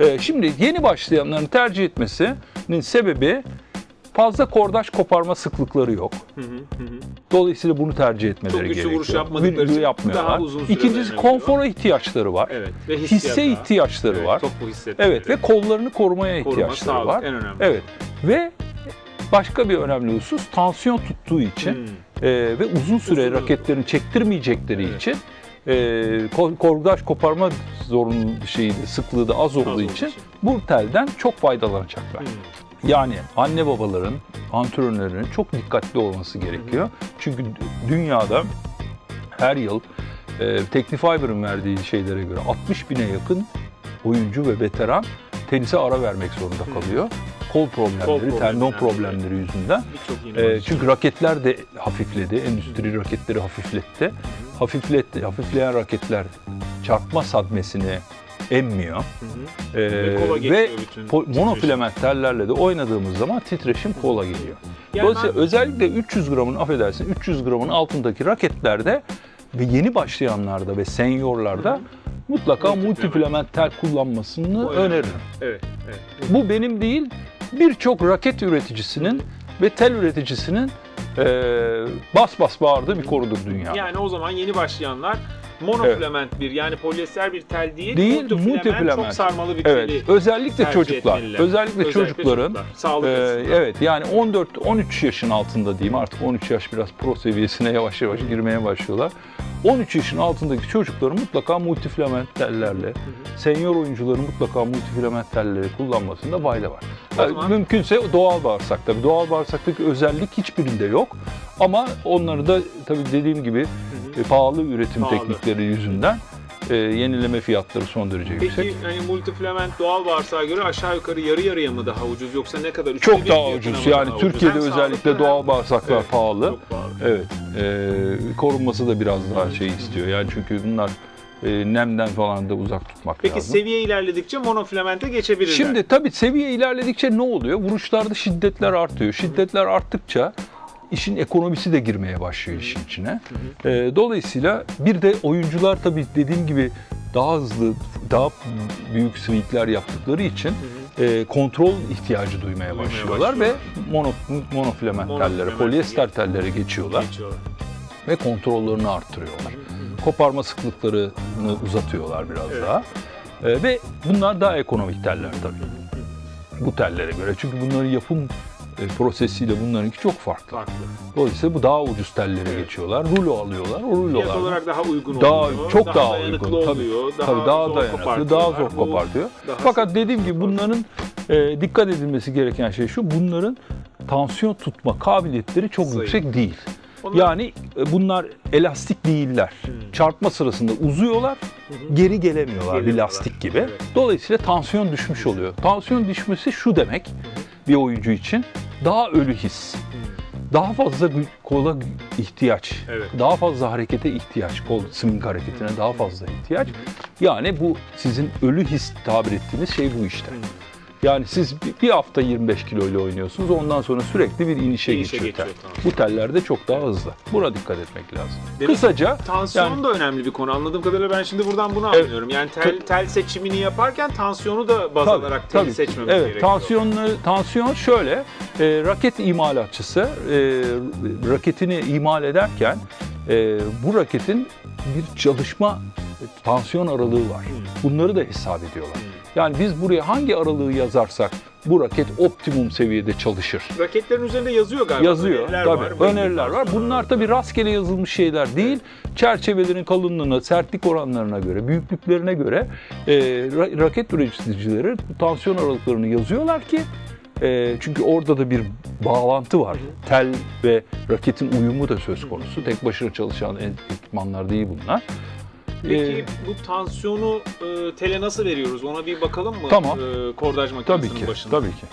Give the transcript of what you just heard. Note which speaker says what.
Speaker 1: Ee, şimdi yeni başlayanların tercih etmesinin sebebi fazla kordaj koparma sıklıkları yok. Dolayısıyla bunu tercih etmeleri
Speaker 2: Çok güçlü
Speaker 1: gerekiyor.
Speaker 2: vuruş yapmadıkları için
Speaker 1: yapmıyorlar.
Speaker 2: daha uzun süre
Speaker 1: İkincisi
Speaker 2: dayanabiliyor.
Speaker 1: konfora ihtiyaçları var.
Speaker 2: Evet. Ve
Speaker 1: Hisse
Speaker 2: daha.
Speaker 1: ihtiyaçları
Speaker 2: Evet,
Speaker 1: var.
Speaker 2: Topu hissetmeleri.
Speaker 1: Evet ve kollarını korumaya
Speaker 2: Koruma,
Speaker 1: ihtiyaçları
Speaker 2: sağlık
Speaker 1: var.
Speaker 2: en önemli.
Speaker 1: Evet. Ve başka bir önemli husus tansiyon tuttuğu için
Speaker 2: Hmm.
Speaker 1: e, ve uzun süre
Speaker 2: Uzun-
Speaker 1: raketlerini çektirmeyecekleri
Speaker 2: Evet.
Speaker 1: için e, ko- kordaj koparma zorunlu şeyi de, sıklığı da az olduğu için,
Speaker 2: için.
Speaker 1: bu telden çok faydalanacaklar.
Speaker 2: Hmm.
Speaker 1: Yani anne babaların, antrenörlerin çok dikkatli olması gerekiyor. Çünkü dü- dünyada her yıl e, Technifiber'ın verdiği şeylere göre 60 bine yakın oyuncu ve veteran tenise ara vermek zorunda kalıyor. Kol problemleri,
Speaker 2: problemlerinden
Speaker 1: tendon
Speaker 2: dolayı.
Speaker 1: problemleri yüzünden. E, çünkü raketler de hafifledi, endüstri raketleri hafifletti. Hafifletti, hafifleyen raketler çarpma sadmesini emmiyor.
Speaker 2: Hı hı.
Speaker 1: E,
Speaker 2: Ve
Speaker 1: ve
Speaker 2: bütün
Speaker 1: po-
Speaker 2: titreşim.
Speaker 1: monofilament tellerle de oynadığımız zaman titreşim kola geliyor.
Speaker 2: Yani
Speaker 1: Dolayısıyla
Speaker 2: ben-
Speaker 1: özellikle 300 gramın affedersin 300 gramın altındaki raketlerde ve yeni başlayanlarda ve seniorlarda mutlaka
Speaker 2: Multifilament.
Speaker 1: multifilament tel kullanmasını öneririm.
Speaker 2: Evet, evet.
Speaker 1: Bu benim değil birçok raket üreticisinin ve tel üreticisinin eee, bas bas bağırdığı bir konudur dünya.
Speaker 2: Yani o zaman yeni başlayanlar monofilament bir yani polyester bir tel değil,
Speaker 1: Değil,
Speaker 2: multifilament,
Speaker 1: multifilament.
Speaker 2: çok sarmalı bir
Speaker 1: Evet,
Speaker 2: teli
Speaker 1: özellikle çocuklar,
Speaker 2: etmeliler.
Speaker 1: özellikle, çocukların
Speaker 2: çocuklar, açısından.
Speaker 1: evet yani 14-13 yaşın altında diyeyim artık 13 yaş biraz pro seviyesine yavaş yavaş girmeye başlıyorlar. 13 yaşın altındaki çocukların mutlaka multifilament tellerle, senior oyuncuların mutlaka multifilament telleri kullanmasında fayda var. Yani
Speaker 2: zaman-
Speaker 1: Mümkünse doğal bağırsak tabii. Doğal bağırsaktaki özellik hiçbirinde yok. Ama onları da tabii dediğim gibi e, pahalı üretim
Speaker 2: Pahalı.
Speaker 1: teknikleri yüzünden e, yenileme fiyatları son derece yüksek.
Speaker 2: Peki hani multifilament doğal bağırsağa göre aşağı yukarı yarı yarıya mı daha ucuz yoksa ne kadar? Üçte
Speaker 1: Çok daha ucuz. Yani
Speaker 2: daha
Speaker 1: Türkiye'de
Speaker 2: ucuz?
Speaker 1: Özellikle doğal bağırsaklar
Speaker 2: Evet,
Speaker 1: pahalı.
Speaker 2: Çok pahalı.
Speaker 1: Evet. E, korunması da biraz daha şey istiyor. Yani çünkü bunlar e, nemden falan da uzak tutmak
Speaker 2: Peki
Speaker 1: lazım.
Speaker 2: seviye ilerledikçe monofilamente geçebilirler.
Speaker 1: Şimdi tabii seviye ilerledikçe ne oluyor? Vuruşlarda şiddetler artıyor. Şiddetler arttıkça işin ekonomisi de girmeye başlıyor işin içine. E, dolayısıyla bir de oyuncular tabii dediğim gibi daha hızlı, daha büyük swingler yaptıkları için e, kontrol ihtiyacı duymaya başlıyorlar ve mono, monofilament tellere, polyester tellere geçiyorlar
Speaker 2: geçiyorlar.
Speaker 1: ve kontrollerini arttırıyorlar. Koparma sıklıklarını uzatıyorlar biraz
Speaker 2: Evet.
Speaker 1: daha. E, ve bunlar daha ekonomik teller tabii. Bu tellere göre. Çünkü bunların yapım prosesiyle bunlarınki çok farklı.
Speaker 2: Farklı.
Speaker 1: Dolayısıyla bu daha ucuz tellere
Speaker 2: Evet.
Speaker 1: geçiyorlar. Rulo alıyorlar. O
Speaker 2: Fiyat
Speaker 1: rulolar
Speaker 2: olarak daha uygun
Speaker 1: daha
Speaker 2: oluyor.
Speaker 1: çok daha,
Speaker 2: dayanıklı
Speaker 1: uygun. Tabii,
Speaker 2: oluyor. Daha,
Speaker 1: tabii daha
Speaker 2: zor
Speaker 1: dayanıklı, daha zor kopartıyor.
Speaker 2: daha
Speaker 1: Fakat dediğim gibi bunların e, dikkat edilmesi gereken şey şu. Bunların tansiyon tutma kabiliyetleri çok
Speaker 2: Zayıf.
Speaker 1: yüksek değil.
Speaker 2: Onlar-
Speaker 1: Yani e, bunlar elastik değiller. Çarpma sırasında uzuyorlar, geri gelemiyorlar bir
Speaker 2: Gelemiyorlar.
Speaker 1: lastik gibi.
Speaker 2: Evet.
Speaker 1: Dolayısıyla tansiyon düşmüş oluyor. Tansiyon düşmesi şu demek bir oyuncu için daha ölü his. Daha fazla kola ihtiyaç,
Speaker 2: Evet.
Speaker 1: daha fazla harekete ihtiyaç, kol swing hareketine daha fazla ihtiyaç. Yani bu sizin ölü his tabir ettiğiniz şey bu işte. Yani siz bir- hafta 25 kilo ile oynuyorsunuz, ondan sonra sürekli bir inişe,
Speaker 2: İnişe
Speaker 1: geçiyor tel.
Speaker 2: geçiyor, tamam.
Speaker 1: Bu tellerde çok daha hızlı. Buna dikkat etmek lazım.
Speaker 2: Demek-
Speaker 1: Kısaca
Speaker 2: Tansiyon
Speaker 1: yani-
Speaker 2: da önemli bir konu. Anladığım kadarıyla ben şimdi buradan bunu
Speaker 1: Evet.
Speaker 2: anlıyorum. Yani tel, tel seçimini yaparken tansiyonu da baz
Speaker 1: Tabii,
Speaker 2: alarak teli
Speaker 1: tabii.
Speaker 2: seçmemiz
Speaker 1: evet,
Speaker 2: gerekiyor.
Speaker 1: Tansiyonlu, tansiyon şöyle, e, raket imalatçısı e, raketini imal ederken e, bu raketin bir çalışma e, tansiyon aralığı var. Bunları da hesap ediyorlar. Yani biz buraya hangi aralığı yazarsak bu raket optimum seviyede çalışır.
Speaker 2: Raketlerin üzerinde yazıyor galiba.
Speaker 1: Yazıyor
Speaker 2: öneriler
Speaker 1: tabii.
Speaker 2: var,
Speaker 1: öneriler var. Bunlar tabii rastgele yazılmış şeyler değil. Çerçevelerin kalınlığına, sertlik oranlarına göre, büyüklüklerine göre e, ra- raket üreticileri tansiyon aralıklarını yazıyorlar ki e, çünkü orada da bir bağlantı var. Tel ve raketin uyumu da söz konusu. Tek başına çalışan ekipmanlar değil bunlar.
Speaker 2: Peki
Speaker 1: E,
Speaker 2: bu tansiyonu e, tele nasıl veriyoruz? Ona bir bakalım mı?
Speaker 1: Tamam.
Speaker 2: E, kordaj makinesinin
Speaker 1: tabii ki,
Speaker 2: başında.
Speaker 1: tabii ki.